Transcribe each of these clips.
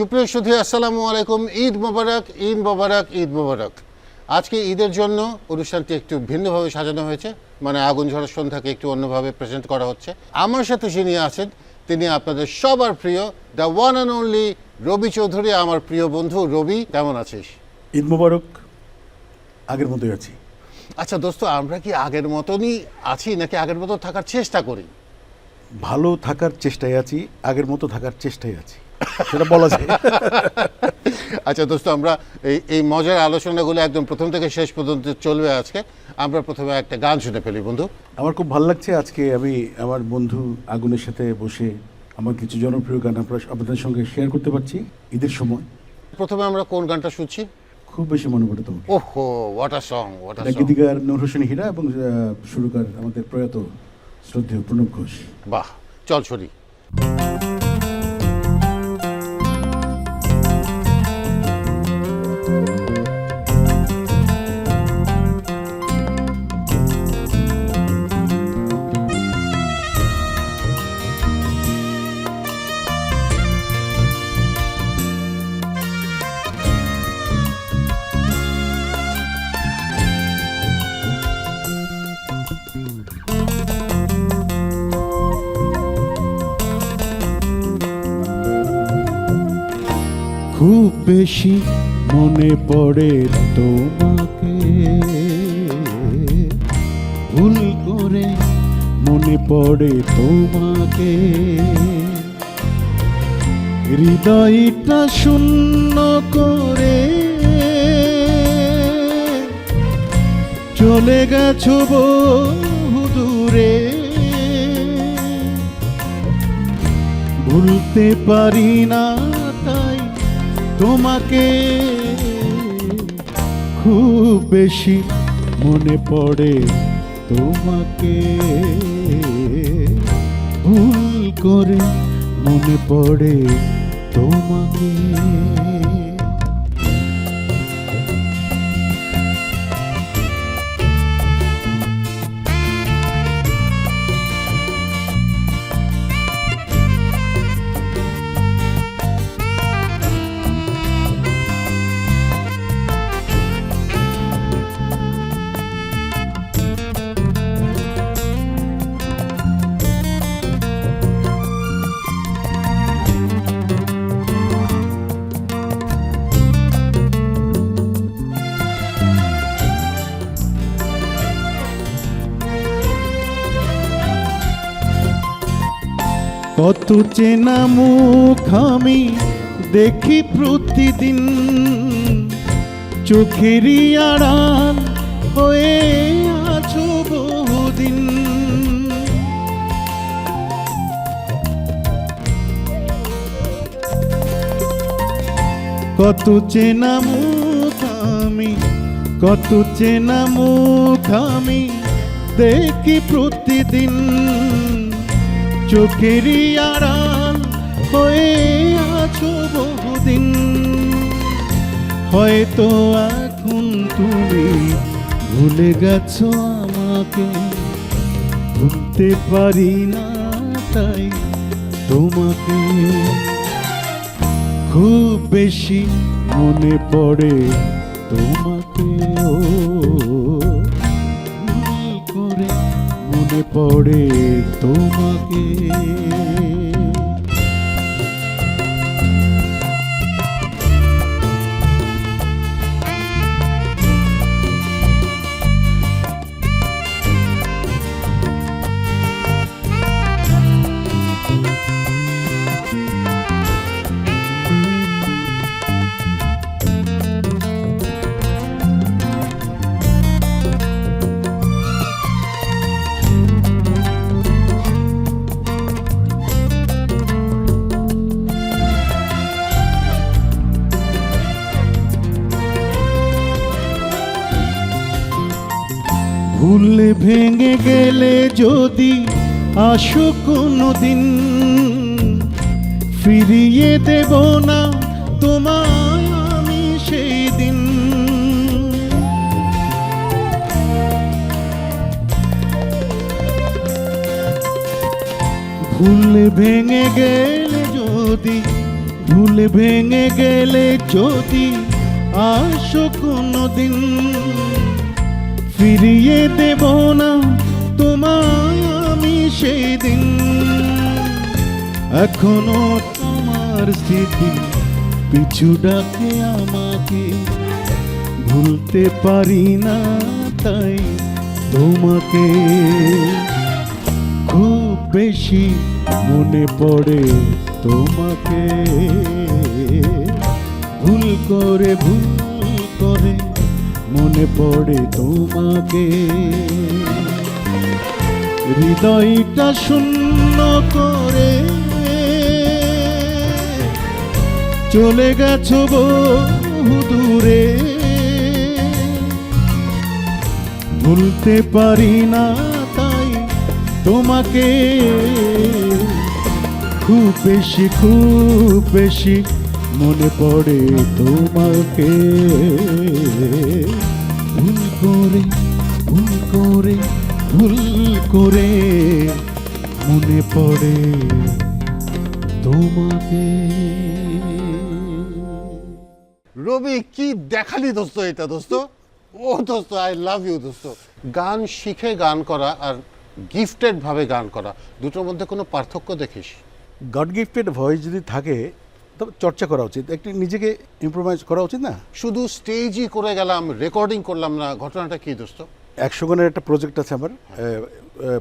সুপ্রিয় সুধী আসসালামু আলাইকুম। ঈদ মোবারক ঈদ মোবারক ঈদ মোবারক। আজকে ঈদের জন্য অনুষ্ঠানটি একটু ভিন্নভাবে সাজানো হয়েছে। মানে আগুন ঝড়ের সন্ধ্যাকে একটু অন্যভাবে প্রেজেন্ট করা হচ্ছে। আমার সাথে যিনি আছেন তিনি আপনাদের সবার প্রিয় the one and only Rabi Chowdhury আমার প্রিয় বন্ধু। রবি কেমন আছিস? ঈদ মোবারক আগের মতোই আছি। আচ্ছা দোস্ত আমরা কি আগের মতনই আছি নাকি আগের মতো থাকার চেষ্টা করি? ভালো থাকার চেষ্টায় আছি আগের মতো থাকার চেষ্টায় আছি। সেটা বলা যায়। আচ্ছা দোস্ত আমরা এই এই মজার আলোচনাগুলো একদম প্রথম থেকে শেষ পর্যন্ত চলবে আজকে। আমরা প্রথমে একটা গান শুনে ফেলি বন্ধু। আমার খুব ভালো লাগছে আজকে আমি আমার বন্ধু আগুনের সাথে বসে আমার কিছু জনপ্রিয় গান আপনার আপনাদের সঙ্গে শেয়ার করতে পারছি ঈদের সময়। প্রথমে আমরা কোন গানটা শুনছি? খুব বেশি মনে পড়ে তোমাকে। ওহো ওয়াটার সং ওয়াটার এটা সং গীতিকার নূর হোসেন হীরা এবং সুরকার আমাদের প্রয়াত শ্রদ্ধেয় প্রণব ঘোষ। বাহ চল ছড়ি বেশি মনে পড়ে তোমাকে। ভুল করে মনে পড়ে তোমাকে। হৃদয়টা শূন্য করে চলে গেছো বহু দূরে। ভুলতে পারি না তোমাকে খুব বেশি মনে পড়ে তোমাকে। ভুল করে মনে পড়ে তোমাকে। কত চেনা মুখ আমি দেখি প্রতিদিন। চোখেরই আড়াল হয়ে আছো বহুদিন। কত চেনা মুখ আমি, কত চেনা মুখ আমি দেখি প্রতিদিন। চোখেরই আড়াল হয়ে আছো বহুদিন। হয়তো এখন তুমি ভুলে গেছো আমাকে। ভুলতে পারি না তাই তোমাকে। খুব বেশি মনে পড়ে তোমাকে। পড়ে তোমাকে। আসো কোনো দিন, ফিরিয়ে দেব না তোমায় আমি সেই দিন। ভুল ভেঙে গেলে যদি, ভুল ভেঙে গেলে যদি আসো কোনোদিন ফিরিয়ে দেব না আমি সেই দিন। এখনও তোমার স্মৃতি পিছু ডাকে আমাকে। ভুলতে পারি না তাই তোমাকে। খুব বেশি মনে পড়ে তোমাকে। ভুল করে ভুল করে মনে পড়ে তোমাকে। হৃদয়টা শূন্য করে। চলে গেছ বহু দূরে। ভুলতে পারি না তাই তোমাকে। খুব বেশি খুব বেশি মনে পড়ে তোমাকে। ভুল করে ভুল করে ভুল করে মনে পড়ে তোমাকে। রবি কি দেখালি দোস্ত এটা দোস্ত? ও দোস্ত আই লাভ ইউ দোস্ত। গান শিখে গান করা আর গিফটেড ভাবে গান করা দুটোর মধ্যে কোনো পার্থক্য দেখিস? গড গিফটেড ভয়েস যদি থাকে তবে চর্চা করা উচিত। একটু নিজেকে ইম্প্রোভাইজ করা উচিত না? শুধু স্টেজই করে গেলাম রেকর্ডিং করলাম না ঘটনাটা কি দোস্ত? একশো গানের একটা প্রজেক্ট আছে আমার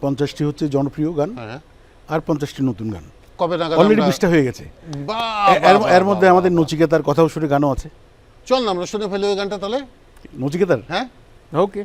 পঞ্চাশটি হচ্ছে জনপ্রিয় গান হ্যাঁ। আর পঞ্চাশটি নতুন গান। কবে নাগাদ অলরেডি বিশটা হয়ে গেছে। বাহ, এর- মধ্যে আমাদের নচিকেতার কথাও শুনে গানও আছে। চল না আমরা শুনে ফেলি ওই গানটা তাহলে। নচিকেতার? হ্যাঁ? ওকে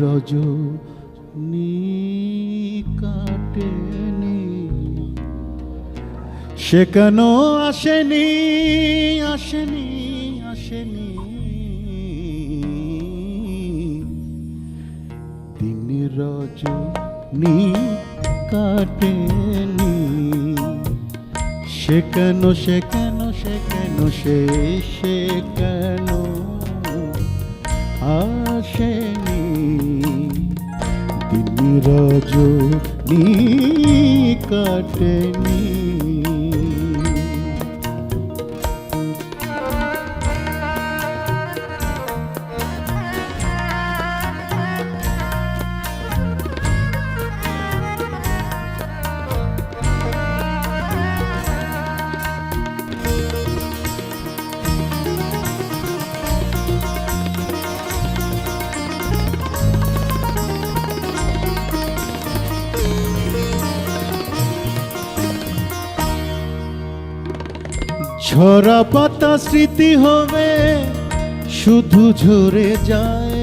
আসেনি কাটেনি সে কেন আসেনি আসেনি আসেনি? দিন রজনী কাটেনি সে কেন সে কেন সে কেন সে কেন আসেনি? দিন রজনী কাটেনি ঝরা পাতা স্মৃতি হবে, শুধু ঝরে যায়।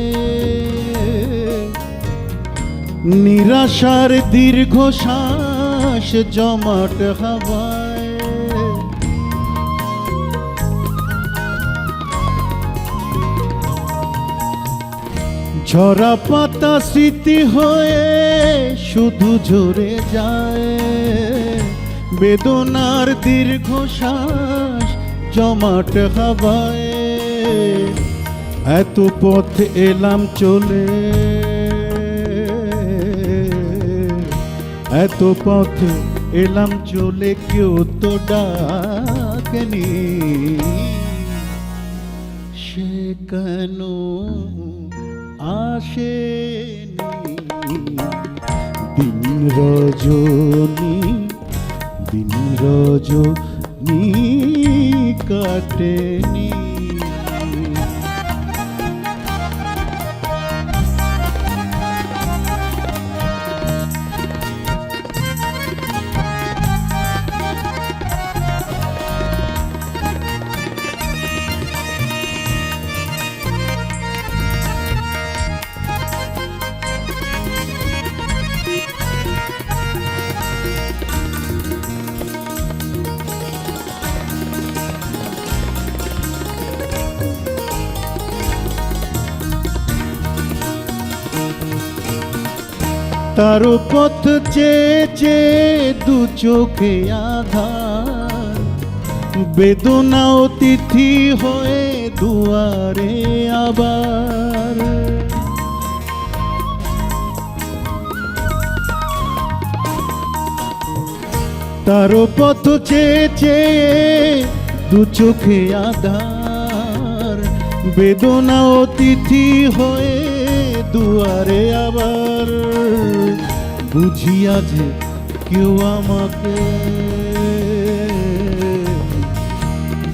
নিরাশার দীর্ঘ শ্বাস জমাট হাওয়ায়। ঝরা পাতা স্মৃতি হয়ে শুধু ঝরে যায়। বেদনার দীর্ঘ শ্বাস জমাট হাওয়ায়। এত পথ এলাম চলে। এত পথ এলাম চলে, কেউ তো ডাকেনি। সে কেন আসেনি? দিন রজনী দিন রজনী কাটেনি তার পথ চেয়ে চেয়ে দু চোখে আধার। বেদনা অতিথি হয়ে দুয়ারে আবার। তার পথ চেয়ে চেয়ে দু চোখে আধার। বেদনা অতিথি হয়ে দুয়ারে আবার। বুঝিয়া যে কেউ আমাকে,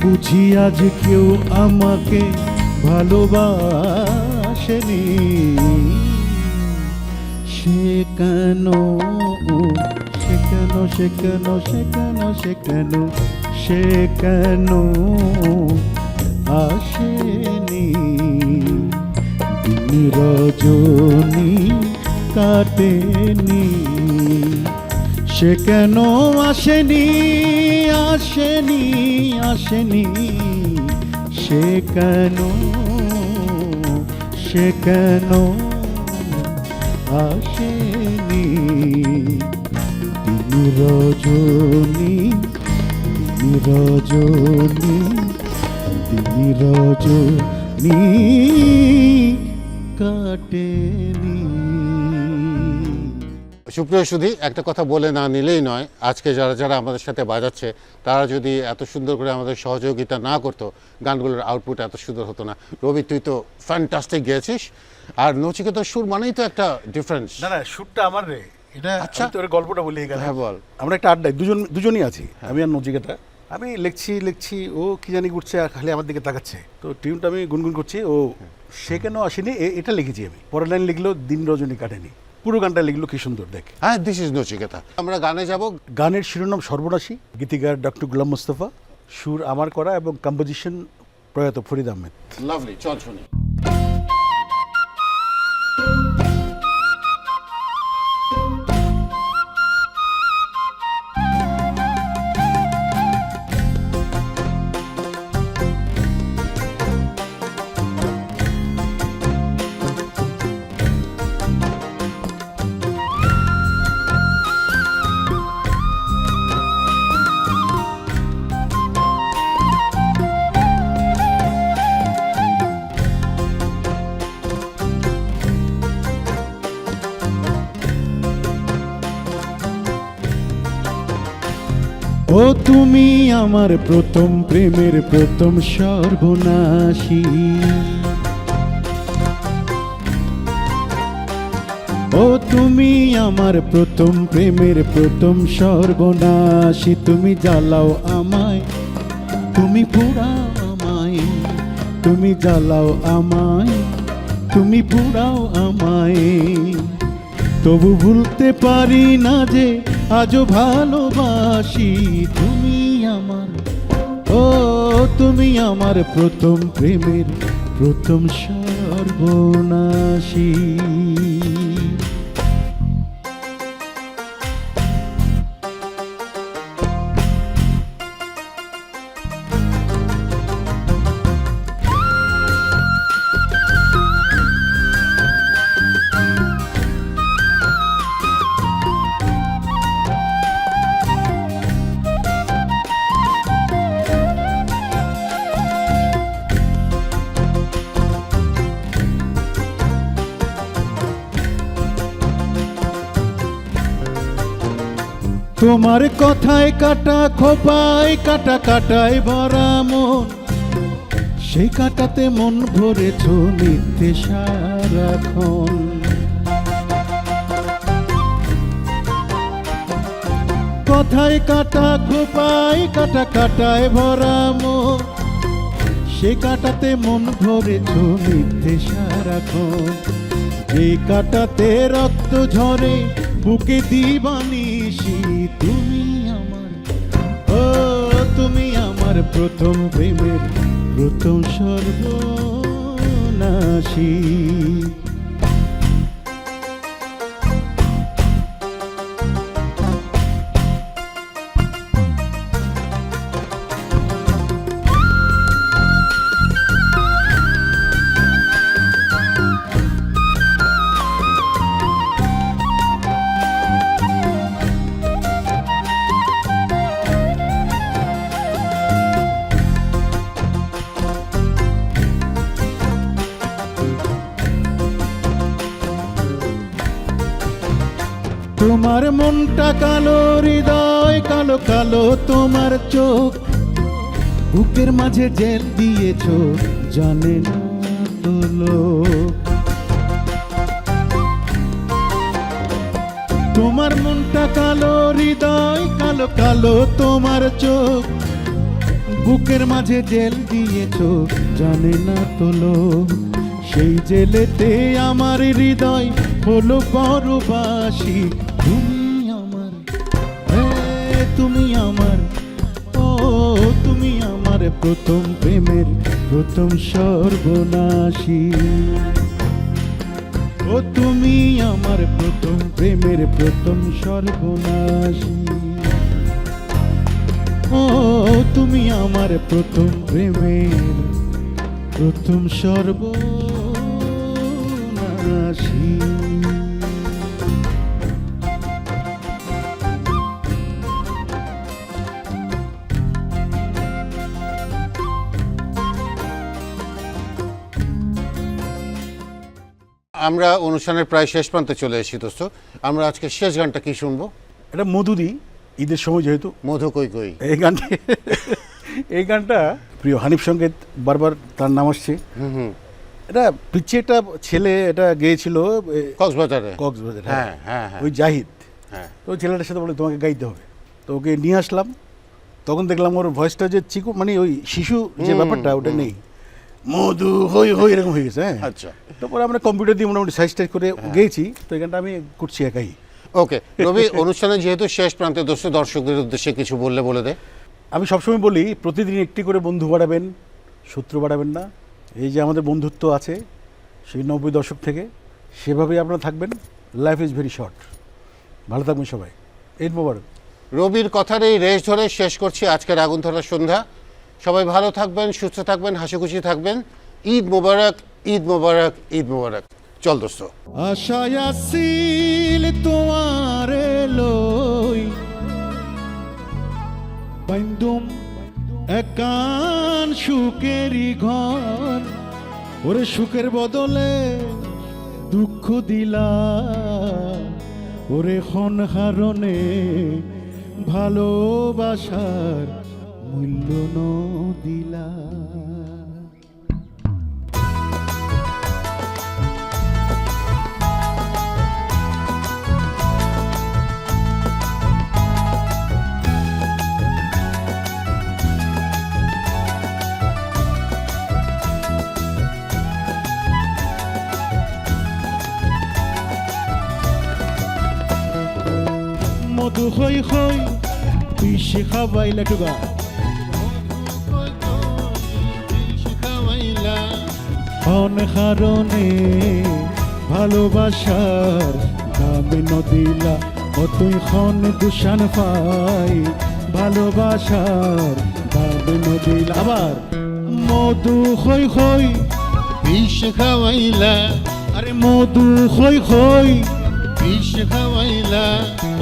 বুঝিয়া যে কেউ আমাকে ভালোবাসেনি। সে কেন সে কেন সে কেন সে কেন সে কেন সে কেন আসেনি? রজনী কাটেনি সে কেন আসেনি আসেনি আসেনি? সে কেন সে কেন আসেনি? দিন রজনী দিন রজনী দিন রজনী কাটেনি। সুপ্রিয় সুধী একটা কথা বলে না নিলেই নয় আজকে যারা যারা আমাদের সাথে বাজাচ্ছে তারা যদি এত সুন্দর করে আমাদের সহযোগিতা না করতো গানগুলোর আউটপুট এত সুন্দর হতো না। রবি তুই তো ফ্যান্টাস্টিক গেয়েছিস আর নচিকেতার সুর মানেই তো একটা ডিফারেন্স না না শুটটা আমার রে এটা আচ্ছা। তোর গল্পটা বলি এখানে হ্যাঁ, বল। আমরা একটা আড্ডায় দুজন দুজনই আছি আমি আর নচিকেতা। আমি লিখছি লিখছি ও কি জানি করছে আর খালি আমার দিকে তাকাচ্ছে। তো টিউনটা আমি গুনগুন করছি ও সে কেন আসেনি? এটা লিখেছি আমি। পরের লাইন লিখলো দিন রজনী কাটেনি। পুরো গানটা লিখলো কি সুন্দর দেখে। হ্যাঁ দিস ইজ নচিকেতা আমরা গানে যাব। গানের শিরোনাম সর্বনাশী গীতিকার ডক্টর গুলাম মুস্তফা সুর আমার করা এবং কম্পোজিশন প্রয়াত ফরিদ আহমেদ। লাভলি চল শুনি। তুমি আমার প্রথম প্রেমের প্রথম সর্বনাশী। ও তুমি আমার প্রথম প্রেমের প্রথম সর্বনাশী। তুমি জ্বালাও আমায়, তুমি পুরাও আমায়, তুমি জ্বালাও আমায়, তুমি পুরাও আমায়। তবু ভুলতে পারি না যে আজও ভালোবাসি। তুমি ও তুমি আমার প্রথম প্রেমের প্রথম সর্বনাশী। তোমার কথায় কাটা খোপায়, কাটা কাটায় ভরা মন। সেই কাটাতে মন ভরেছ মিথ্যে সারাক্ষণ। কথায় কাটা খোপায়, কাটা কাটায় ভরা মন। সে কাটাতে মন ভরেছ মিথ্যে সারাক্ষণ। এই কাটাতে রক্ত ঝরে বুকে দিবানিসি প্রথম প্রেমের প্রথম সর্বনাশী। মনটা কালো হৃদয়, কালো কালো তোমার চোখ বুকের মাঝে জেল দিয়েছ, জানে না। তোমার মনটা কালো হৃদয়, কালো কালো তোমার চোখ বুকের মাঝে জেল দিয়েছ, জানে না তো লোক। সেই জেলেতে আমার হৃদয় হলো পরবাসী তুমি আমার ও, তুমি আমার প্রথম প্রেমের, প্রথম সর্বনাশী। ও, তুমি আমার প্রথম প্রেমের, প্রথম সর্বনাশী। ও, তুমি আমার প্রথম প্রেমের, প্রথম সর্বনাশী। আমরা অনুষ্ঠানের প্রায় শেষ প্রান্তে চলে এসেছি দোস্ত। আমরা আজকে শেষ গানটা কি শুনব? এটা মধুদি ঈদের সময় যেহেতু। মধু কই কই? এই গানটি এই গানটা প্রিয় হানিফ সংগীত বারবার তার নাম আসছে। হুম হুম। এটা পিছিয়ে একটা ছেলে এটা গেয়েছিল কক্সবাজারে। কক্সবাজার হ্যাঁ। হ্যাঁ হ্যাঁ ওই জাহিদ। হ্যাঁ। তো ওই ছেলেটার সাথে বলে তোমাকে গাইতে হবে। তো ওকে নিয়ে আসলাম। তখন দেখলাম ওর ভয়েসটা যে চিকু মানে ওই শিশু যে ব্যাপারটা ওটা নেই। মধু হই হই এরকম হয়ে গেছে হ্যাঁ। আচ্ছা। তারপরে আমরা কম্পিউটার দিয়ে মোটামুটি সাইজ টাইজ করে গেয়েছি তো এখানটা আমি করছি একাই। ওকে রবি অনুষ্ঠানে যেহেতু শেষ প্রান্তে দোস্ত দর্শকদের উদ্দেশ্যে কিছু বললে বলে দে। আমি সবসময় বলি প্রতিদিন একটি করে বন্ধু বাড়াবেন শত্রু বাড়াবেন না। এই যে আমাদের বন্ধুত্ব আছে সেই নব্বই দশক থেকে সেভাবেই আপনারা থাকবেন। লাইফ ইজ ভেরি শর্ট ভালো থাকবেন সবাই। ঈদ মোবারক। রবির কথার এই রেশ ধরে শেষ করছি আজকের আগুন ধরার সন্ধ্যা। সবাই ভালো থাকবেন, সুস্থ থাকবেন হাসি খুশি থাকবেন। ঈদ মোবারক ঈদ মোবারক ঈদ মোবারক। চল দোস্ত। আশায় তোমার লই। বাইন্দুম একান সুখেরই ঘর। ওরে সুখের বদলে দুঃখ দিলা। ওরে হন হারণে ভালোবাসার মূল্য দিলা মধু হই হই বিষে খাবাইলা টুগা হন হারণে ভালোবাসার দামে নদিলা ও তুই খন দুষান পাই। ভালোবাসার দামে নদিলা। আবার মধু হই হই বিষ খাওয়াইলা। আরে মধু হই হই বিষ খাওয়াইলা।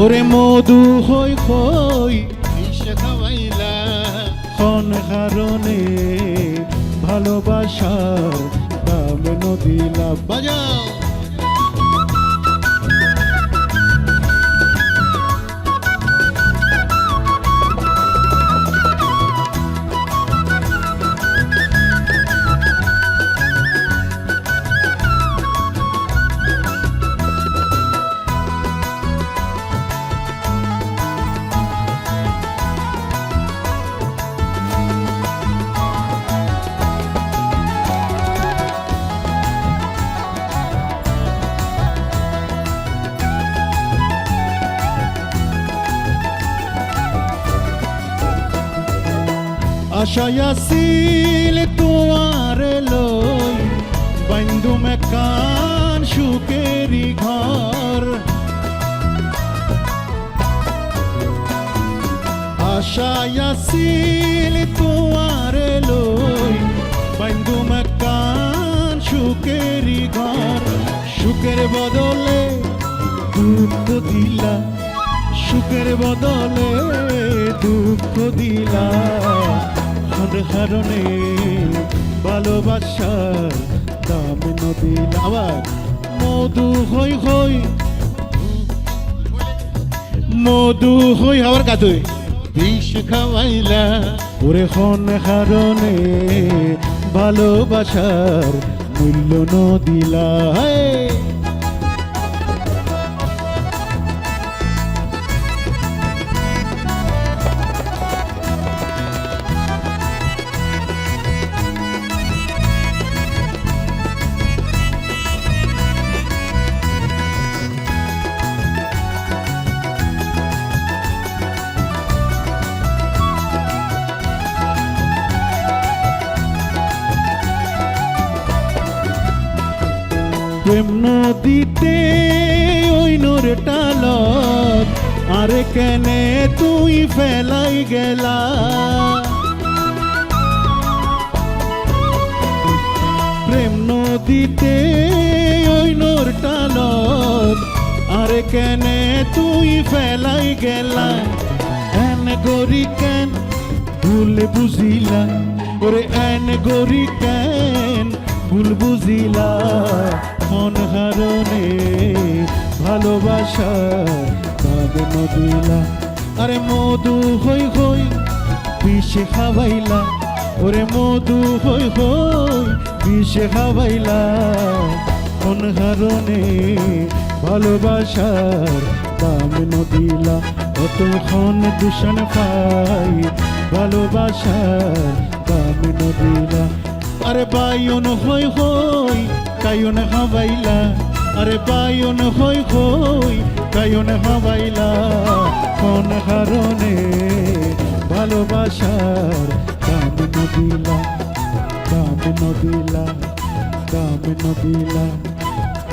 ওরে মধু হই হই বিষ খাওয়াইলা। কোন কারণে ভালোবাসার দামে নদীলা বাজাও! আসিল তোমার লই বন্ধু মেকান সুকেরি ঘর আশায় আসিল তোমার লই বন্ধু মেকান সুকেরি ঘর সুখের বদলে দুঃখ দিলা সুখের বদলে দুঃখ দিলা হর হারণে ভালোবাসার দাম নদিলা আবার মধু হই হই। মধু হই হওয়ার কাতুই বিষ খাওয়াইলা। ওরে হন হারণে ভালোবাসার মূল্য নদিলা। কেনে তুই ফেলাই গেলা? প্রেম নদীতে ওই নোর টালত আরে কেনে তুই ফেলাই গেলা? এন গরি কেন ভুল বুঝিলা? ওরে এন গরি কেন ভুল বুঝিলা? মন হারণে ভালোবাসা কাঁদ নদিলা আরে মধু হই হই, বিষে খাওয়াইলা। ওরে মধু হই হই, বিষে খাওয়াইলা। মন হারণে ভালোবাসার দাম নদিলা। অতক্ষণ দূষণ পাই, ভালোবাসার দাম নদিলা। আরে বায়ন হই হই, কায়ন হাবাইলা আরে বায়ন হই হই কায়ন হাবাইলা কোন হারণে ভালোবাসার দাম নদিলা দাম নদিলা দাম নদিলা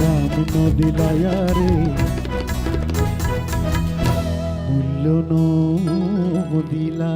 দাম নদিলা ইয়ারে। মূল্য নদিলা